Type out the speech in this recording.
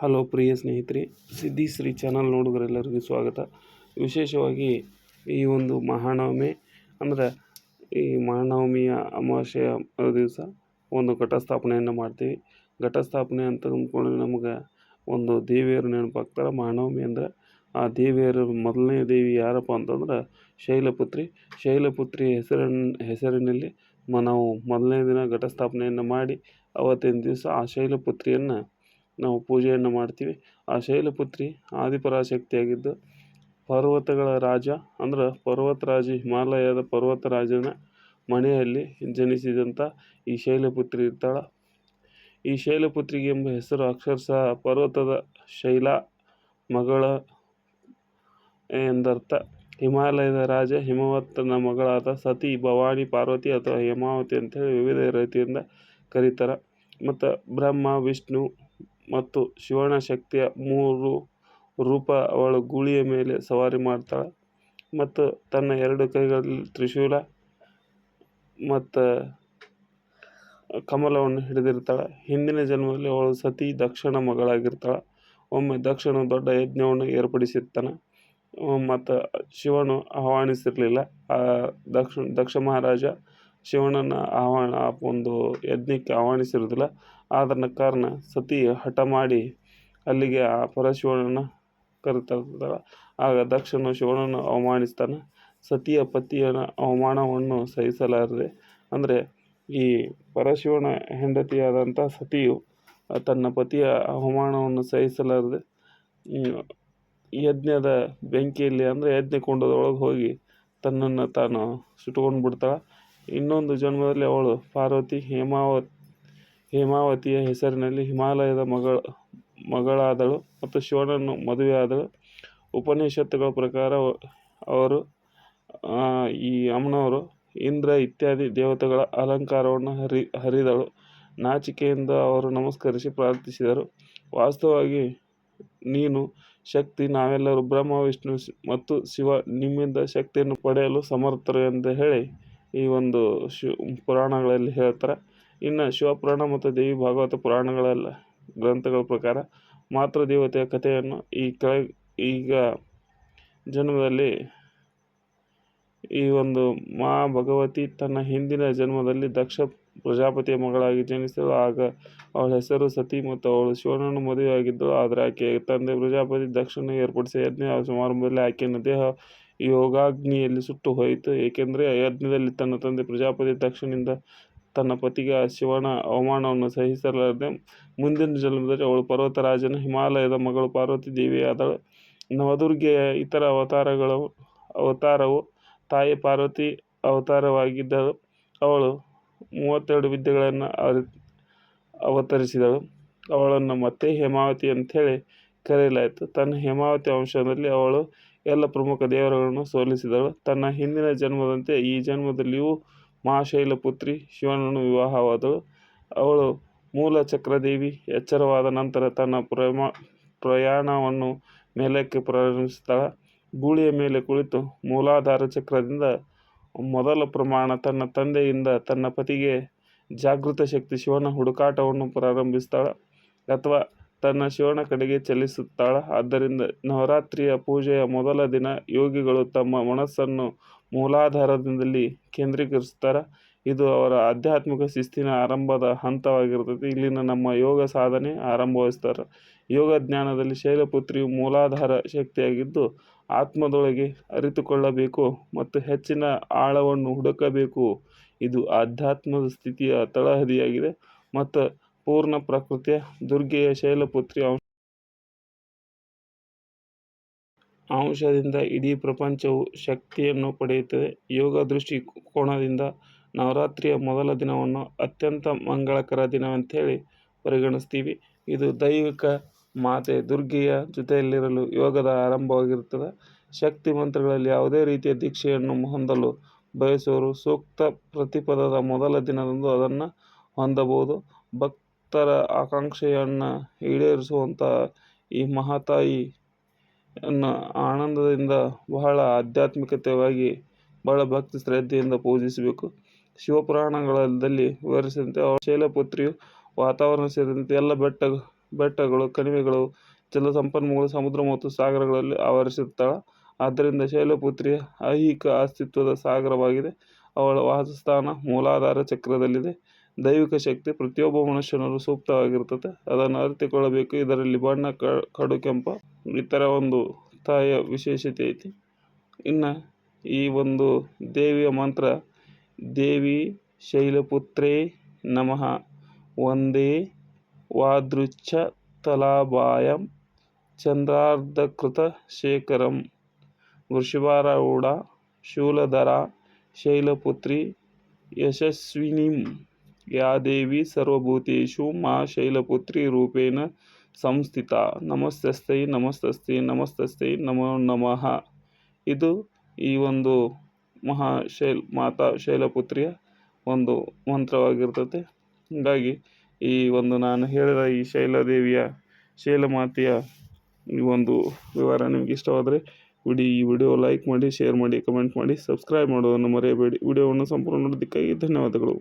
Hello ಪ್ರಿಯ ಸ್ನೇಹಿತರೆ, ಸಿದ್ಧಿ Shri channel ನೋಡುಗರೆಲ್ಲರಿಗೂ ಸ್ವಾಗತ. ವಿಶೇಷವಾಗಿ ಈ ಒಂದು ಮಹಾನವಮಿ, ಅಂದರೆ ಈ ಮಹಾನವಮಿಯ ಅಮಾವಾಸ್ಯೆಯ ದಿವಸ ಒಂದು ಘಟಸ್ಥಾಪನೆಯನ್ನು ಮಾಡ್ತೀವಿ. ಘಟಸ್ಥಾಪನೆ ಅಂತ ಅಂದ್ಕೊಂಡ್ರೆ ನಮಗೆ ಒಂದು ದೇವಿಯರು ನೆನಪಾಗ್ತಾರೆ ಮಹಾನವಮಿ ಅಂದರೆ ಆ ದೇವಿಯರು ಮೊದಲನೇ ದೇವಿ ಯಾರಪ್ಪ ಅಂತಂದ್ರೆ ಶೈಲಪುತ್ರಿ. ಶೈಲಪುತ್ರಿ ಹೆಸರಿನ, ಹೆಸರಿನಲ್ಲಿ ನಾವು ಮೊದಲನೇ ದಿನ ಘಟಸ್ಥಾಪನೆಯನ್ನು ಮಾಡಿ ಅವತ್ತಿನ ದಿವಸ ಆ ಶೈಲಪುತ್ರಿಯನ್ನು ನಾವು ಪೂಜೆಯನ್ನು ಮಾಡ್ತೀವಿ. ಆ ಶೈಲಪುತ್ರಿ ಆದಿಪರಾಶಕ್ತಿಯಾಗಿದ್ದು ಪರ್ವತಗಳ ರಾಜ ಅಂದ್ರೆ ಪರ್ವತರಾಜ, ಹಿಮಾಲಯದ ಪರ್ವತರಾಜನ ಮನೆಯಲ್ಲಿ ಜನಿಸಿದಂಥ ಈ ಶೈಲಪುತ್ರಿ ಇರ್ತಾಳೆ. ಈ ಶೈಲಪುತ್ರಿಗೆ ಎಂಬ ಹೆಸರು ಅಕ್ಷರಶಃ ಪರ್ವತದ ಶೈಲ ಮಗಳ ಎಂದರ್ಥ. ಹಿಮಾಲಯದ ರಾಜ ಹಿಮವತ್ತನ ಮಗಳಾದ ಸತಿ, ಭವಾನಿ, ಪಾರ್ವತಿ ಅಥವಾ ಹೇಮಾವತಿ ಅಂತೇಳಿ ವಿವಿಧ ರೀತಿಯಿಂದ ಕರೀತಾರೆ. ಮತ್ತು ಬ್ರಹ್ಮ, ವಿಷ್ಣು ಮತ್ತು ಶಿವನ ಶಕ್ತಿಯ ಮೂರು ರೂಪ ಅವಳು ಗೂಳಿಯ ಮೇಲೆ ಸವಾರಿ ಮಾಡ್ತಾಳೆ. ಮತ್ತು ತನ್ನ ಎರಡು ಕೈಗಳಲ್ಲಿ ತ್ರಿಶೂಲ ಮತ್ತು ಕಮಲವನ್ನು ಹಿಡಿದಿರ್ತಾಳೆ ಹಿಂದಿನ ಜನ್ಮದಲ್ಲಿ ಅವಳು ಸತಿ ದಕ್ಷಿಣ ಮಗಳಾಗಿರ್ತಾಳೆ. ಒಮ್ಮೆ ದಕ್ಷಿಣ ದೊಡ್ಡ ಯಜ್ಞವನ್ನು ಏರ್ಪಡಿಸಿರ್ತಾನೆ ಮತ್ತು ಶಿವನು ಆಹ್ವಾನಿಸಿರಲಿಲ್ಲ. ಆ ದಕ್ಷ ದಕ್ಷ ಮಹಾರಾಜ ಶಿವನನ್ನು ಆಹ್ವಾನ ಆ ಒಂದು ಯಜ್ಞಕ್ಕೆ ಆಹ್ವಾನಿಸಿರೋದಿಲ್ಲ ಆದ ಕಾರಣ ಸತಿ ಹಠ ಮಾಡಿ ಅಲ್ಲಿಗೆ ಆ ಪರಶಿವನನ್ನು ಕರೆತರ್ತಾಳೆ ಆಗ ದಕ್ಷನು ಶಿವನನ್ನು ಅವಮಾನಿಸ್ತಾನೆ ಸತಿಯ ಪತಿಯ ಅವಮಾನವನ್ನು ಸಹಿಸಲಾರದೆ, ಅಂದರೆ ಈ ಪರಶಿವನ ಹೆಂಡತಿಯಾದಂಥ ಸತಿಯು ತನ್ನ ಪತಿಯ ಅವಮಾನವನ್ನು ಸಹಿಸಲಾರದೆ ಯಜ್ಞದ ಬೆಂಕಿಯಲ್ಲಿ, ಅಂದರೆ ಯಜ್ಞ ಕುಂಡದೊಳಗೆ ಹೋಗಿ ತನ್ನನ್ನು ತಾನು ಸುಟ್ಕೊಂಡು ಬಿಡ್ತಾಳೆ ಇನ್ನೊಂದು ಜನ್ಮದಲ್ಲಿ ಅವಳು ಪಾರ್ವತಿ ಹೇಮಾವತಿ, ಹೇಮಾವತಿಯ ಹೆಸರಿನಲ್ಲಿ ಹಿಮಾಲಯದ ಮಗಳ, ಮಗಳಾದಳು ಮತ್ತು ಶಿವನನ್ನು ಮದುವೆಯಾದಳು. ಉಪನಿಷತ್ತುಗಳ ಪ್ರಕಾರ ಅವರು ಈ ಅಮ್ಮನವರು ಇಂದ್ರ ಇತ್ಯಾದಿ ದೇವತೆಗಳ ಅಲಂಕಾರವನ್ನು ಹರಿ, ಹರಿದಳು. ನಾಚಿಕೆಯಿಂದ ಅವರು ನಮಸ್ಕರಿಸಿ ಪ್ರಾರ್ಥಿಸಿದರು. ವಾಸ್ತವವಾಗಿ ನೀನು ಶಕ್ತಿ, ನಾವೆಲ್ಲರೂ ಬ್ರಹ್ಮ, ವಿಷ್ಣು ಮತ್ತು ಶಿವ ನಿಮ್ಮಿಂದ ಶಕ್ತಿಯನ್ನು ಪಡೆಯಲು ಸಮರ್ಥರು ಎಂದು ಹೇಳಿ ಈ ಒಂದು ಶಿವ ಪುರಾಣಗಳಲ್ಲಿ ಹೇಳ್ತಾರೆ. ಇನ್ನು ಶಿವಪುರಾಣ ಮತ್ತು ದೇವಿ ಭಾಗವತ ಪುರಾಣಗಳೆಲ್ಲ, ಗ್ರಂಥಗಳ ಪ್ರಕಾರ ಮಾತೃ ದೇವತೆಯ ಕಥೆಯನ್ನು ಈ ಕೆಳ, ಈಗ ಜನ್ಮದಲ್ಲಿ ಈ ಒಂದು ಮಾ ಭಗವತಿ ತನ್ನ ಹಿಂದಿನ ಜನ್ಮದಲ್ಲಿ ದಕ್ಷ ಪ್ರಜಾಪತಿಯ ಮಗಳಾಗಿ ಜನಿಸಿದಳು. ಆಗ ಅವಳ ಹೆಸರು ಸತಿ ಮತ್ತು ಅವಳು ಶಿವನನ್ನು ಮದುವೆಯಾಗಿದ್ದಳು. ಆದರೆ ಆಕೆಯ ತಂದೆ ಪ್ರಜಾಪತಿ ದಕ್ಷನ ಏರ್ಪಡಿಸಿದ ಯಜ್ಞ ಸಮಾರಂಭದಲ್ಲಿ ಆಕೆಯನ್ನು ದೇಹ ಯೋಗಾಗ್ನಿಯಲ್ಲಿ ಸುಟ್ಟು ಹೋಯಿತು. ಏಕೆಂದರೆ ಯಜ್ಞದಲ್ಲಿ ತನ್ನ ತಂದೆ ಪ್ರಜಾಪತಿ ದಕ್ಷನಿಂದ ತನ್ನ ಪತಿಗೆ ಶಿವನ ಅವಮಾನವನ್ನು ಸಹಿಸಲಾರದೆ ಮುಂದಿನ ಜನ್ಮದಲ್ಲಿ ಅವಳು ಪರ್ವತರಾಜನ ಹಿಮಾಲಯದ ಮಗಳು ಪಾರ್ವತಿ ದೇವಿಯಾದಳು ನವದುರ್ಗೆಯ ಇತರ ಅವತಾರಗಳು, ಅವತಾರವು ತಾಯಿ ಪಾರ್ವತಿ ಅವತಾರವಾಗಿದ್ದಳು ಅವಳು ಮೂವತ್ತೆರಡು ವಿದ್ಯೆಗಳನ್ನು ಅವತರಿಸಿದಳು. ಅವಳನ್ನು ಮತ್ತೆ ಹೇಮಾವತಿ ಅಂತೇಳಿ ಕರೆಯಲಾಯಿತು. ತನ್ನ ಹೇಮಾವತಿ ವಂಶದಲ್ಲಿ ಅವಳು ಎಲ್ಲ ಪ್ರಮುಖ ದೇವರುಗಳನ್ನು ಸೋಲಿಸಿದಳು. ತನ್ನ ಹಿಂದಿನ ಜನ್ಮದಂತೆ ಈ ಜನ್ಮದಲ್ಲಿಯೂ ಮಹಾಶೈಲ ಪುತ್ರಿ ಶಿವನನ್ನು ವಿವಾಹವಾದಳು. ಅವಳು ಮೂಲ ಚಕ್ರದೇವಿ. ಎಚ್ಚರವಾದ ನಂತರ ತನ್ನ ಪ್ರಮ, ಪ್ರಯಾಣವನ್ನು ಮೇಲಕ್ಕೆ ಪ್ರಾರಂಭಿಸುತ್ತಾಳೆ. ಗೂಳಿಯ ಮೇಲೆ ಕುಳಿತು ಮೂಲಾಧಾರ ಚಕ್ರದಿಂದ ಮೊದಲ ಪ್ರಮಾಣ ತನ್ನ ತಂದೆಯಿಂದ ತನ್ನ ಪತಿಗೆ ಜಾಗೃತ ಶಕ್ತಿ ಶಿವನ ಹುಡುಕಾಟವನ್ನು ಪ್ರಾರಂಭಿಸ್ತಾಳೆ ಅಥವಾ ತನ್ನ ಶಿವನ ಕಡೆಗೆ ಚಲಿಸುತ್ತಾಳ. ಆದ್ದರಿಂದ ನವರಾತ್ರಿಯ ಪೂಜೆಯ ಮೊದಲ ದಿನ ಯೋಗಿಗಳು ತಮ್ಮ ಮನಸ್ಸನ್ನು ಮೂಲಾಧಾರದಿಂದಲೇ ಕೇಂದ್ರೀಕರಿಸುತ್ತಾರೆ. ಇದು ಅವರ ಆಧ್ಯಾತ್ಮಿಕ ಶಿಸ್ತಿನ ಆರಂಭದ ಹಂತವಾಗಿರ್ತದೆ ಇಲ್ಲಿನ ನಮ್ಮ ಯೋಗ ಸಾಧನೆ ಆರಂಭವಿಸ್ತಾರೆ ಯೋಗ ಜ್ಞಾನದಲ್ಲಿ ಶೈಲಪುತ್ರಿಯು ಮೂಲಾಧಾರ ಶಕ್ತಿಯಾಗಿದ್ದು, ಆತ್ಮದೊಳಗೆ ಅರಿತುಕೊಳ್ಳಬೇಕು ಮತ್ತು ಹೆಚ್ಚಿನ ಆಳವನ್ನು ಹುಡುಕಬೇಕು. ಇದು ಆಧ್ಯಾತ್ಮದ ಸ್ಥಿತಿಯ ತಳಹದಿಯಾಗಿದೆ ಮತ್ತು ಪೂರ್ಣ ಪ್ರಕೃತಿಯ ದುರ್ಗೆಯ ಶೈಲಪುತ್ರಿ ಅಂಶದಿಂದ ಇಡೀ ಪ್ರಪಂಚವು ಶಕ್ತಿಯನ್ನು ಪಡೆಯುತ್ತದೆ. ಯೋಗ ದೃಷ್ಟಿಕೋನದಿಂದ ನವರಾತ್ರಿಯ ಮೊದಲ ದಿನವನ್ನು ಅತ್ಯಂತ ಮಂಗಳಕರ ದಿನವಂತೇಳಿ ಪರಿಗಣಿಸ್ತೀವಿ. ಇದು ದೈವಿಕ ಮಾತೆ ದುರ್ಗೆಯ ಜೊತೆಯಲ್ಲಿರಲು ಯೋಗದ ಆರಂಭವಾಗಿರುತ್ತದೆ. ಶಕ್ತಿ ಮಂತ್ರಗಳಲ್ಲಿ ಯಾವುದೇ ರೀತಿಯ ದೀಕ್ಷೆಯನ್ನು ಹೊಂದಲು ಬಯಸುವರು ಸೂಕ್ತ ಪ್ರತಿಪದದ ಮೊದಲ ದಿನದಂದು ಅದನ್ನು ಹೊಂದಬಹುದು. ಭಕ್ತರ ಆಕಾಂಕ್ಷೆಯನ್ನು ಈಡೇರಿಸುವಂಥ ಈ ಮಹಾತಾಯಿ ಅನ್ನು ಆನಂದದಿಂದ ಬಹಳ ಆಧ್ಯಾತ್ಮಿಕತೆಯಾಗಿ ಬಹಳ ಭಕ್ತಿ ಶ್ರದ್ಧೆಯಿಂದ ಪೂಜಿಸಬೇಕು. ಶಿವಪುರಾಣಗಳಲ್ಲಿ ವಿವರಿಸಿದಂತೆ ಅವಳ ಶೈಲಪುತ್ರಿಯು ವಾತಾವರಣ ಸೇರಿದಂತೆ ಎಲ್ಲ ಬೆಟ್ಟ, ಬೆಟ್ಟಗಳು, ಕಣಿವೆಗಳು, ಜಲಸಂಪನ್ಮೂಲ, ಸಮುದ್ರ ಮತ್ತು ಸಾಗರಗಳಲ್ಲಿ ಆವರಿಸಿರ್ತಾಳೆ ಆದ್ದರಿಂದ ಶೈಲಪುತ್ರಿಯ ಐಹಿಕ ಅಸ್ತಿತ್ವದ ಸಾಗರವಾಗಿದೆ. ಅವಳ ವಾಸಸ್ಥಾನ ಮೂಲಾಧಾರ ಚಕ್ರದಲ್ಲಿದೆ. ದೈವಿಕ ಶಕ್ತಿ ಪ್ರತಿಯೊಬ್ಬ ಮನುಷ್ಯನಲ್ಲೂ ಸೂಕ್ತವಾಗಿರ್ತದೆ. ಅದನ್ನು ಅರಿತುಕೊಳ್ಳಬೇಕು. ಇದರಲ್ಲಿ ಬಣ್ಣ ಕಡು, ಕೆಂಪ, ಇತರ ಒಂದು ತಾಯಿಯ ವಿಶೇಷತೆ ಐತಿ. ಇನ್ನು ಈ ಒಂದು ದೇವಿಯ ಮಂತ್ರ, ದೇವಿ ಶೈಲಪುತ್ರೇ ನಮಃ ಒಂದೇ ವಾದೃಚ್ಛ ತಲಾಭಾಯಂ ಚಂದ್ರಾರ್ಧಕೃತ ಶೇಖರಂ ವೃಷಭಾರೂಢ ಶೂಲಧರ ಶೈಲಪುತ್ರಿ ಯಶಸ್ವಿನೀಂ. ಯಾ ದೇವಿ ಸರ್ವಭೂತೇಷು ಮಾ ಶೈಲಪುತ್ರಿ ರೂಪೇಣ ಸಂಸ್ಥಿತ ನಮಸ್ತಸ್ತೈ ನಮಸ್ತಸ್ತೈ ನಮಸ್ತಸ್ತೈ ನಮೋ ನಮಃ ಇದು ಈ ಒಂದು ಮಹಾ ಶೈಲ್, ಮಾತಾ ಶೈಲಪುತ್ರಿಯ ಒಂದು ಮಂತ್ರವಾಗಿರ್ತದೆ. ಹೀಗಾಗಿ ಈ ಒಂದು ನಾನು ಹೇಳಿದ ಈ ಶೈಲದೇವಿಯ ಶೈಲಮಾತೆಯ ಈ ಒಂದು ವಿವರ ನಿಮ್ಗೆ ಇಷ್ಟವಾದರೆ ವಿಡಿ ಈ ವಿಡಿಯೋ ಲೈಕ್ ಮಾಡಿ, ಶೇರ್ ಮಾಡಿ, ಕಮೆಂಟ್ ಮಾಡಿ, ಸಬ್ಸ್ಕ್ರೈಬ್ ಮಾಡೋದನ್ನು ಮರೆಯಬೇಡಿ. ವಿಡಿಯೋವನ್ನು ಸಂಪೂರ್ಣ ನೋಡೋದಕ್ಕಾಗಿ ಧನ್ಯವಾದಗಳು.